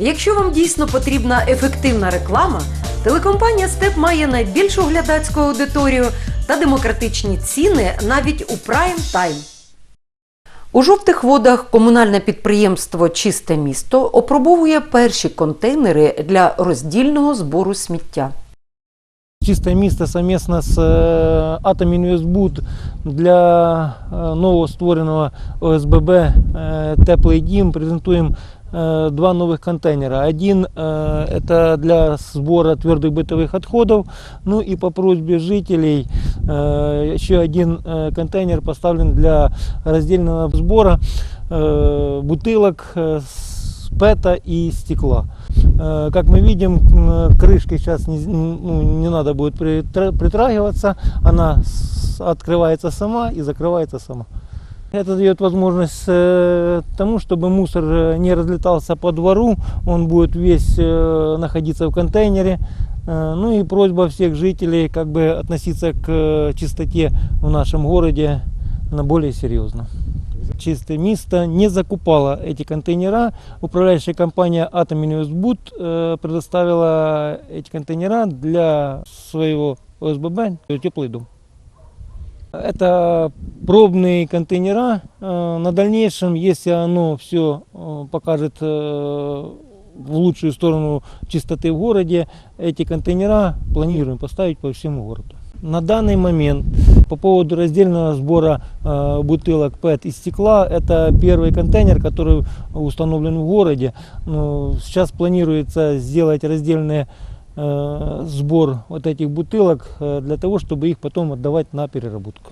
Якщо вам дійсно потрібна ефективна реклама, телекомпанія Степ має найбільшу глядацьку аудиторію та демократичні ціни навіть у прайм тайм. У жовтих водах комунальне підприємство Чисте місто опробовує перші контейнери для роздільного збору сміття. Чистое место совместно с э, Атом Інвестбуд для э, нового створеного ОСББ э, Теплий дім презентуємо э, два новых контейнера. Один э, это для сбора твердых бытовых отходов, ну и по просьбе жителей э, еще один э, контейнер поставлен для раздельного сбора э, бутылок э, с пэта и стекла. Э, Как мы видим, крышки сейчас не, ну, не надо будет притра- притрагиваться, она открывается сама и закрывается сама. Это дает возможность э, тому, чтобы мусор э, не разлетался по двору, он будет весь э, находиться в контейнере. Ну и просьба всех жителей как бы относиться к чистоте в нашем городе на более серьезно. Чистое место не закупала эти контейнера. Управляющая компания Атом Инвестбуд э, предоставила эти контейнера для своего ОСББ «Теплый дом». Это пробные контейнера. Э, На дальнейшем, если оно все покажет э, в лучшую сторону чистоты в городе, эти контейнера планируем поставить по всему городу. На данный момент по поводу раздельного сбора э, бутылок ПЭТ из стекла, это первый контейнер, который установлен в городе. Но сейчас планируется сделать раздельный э, сбор вот этих бутылок э, для того, чтобы их потом отдавать на переработку.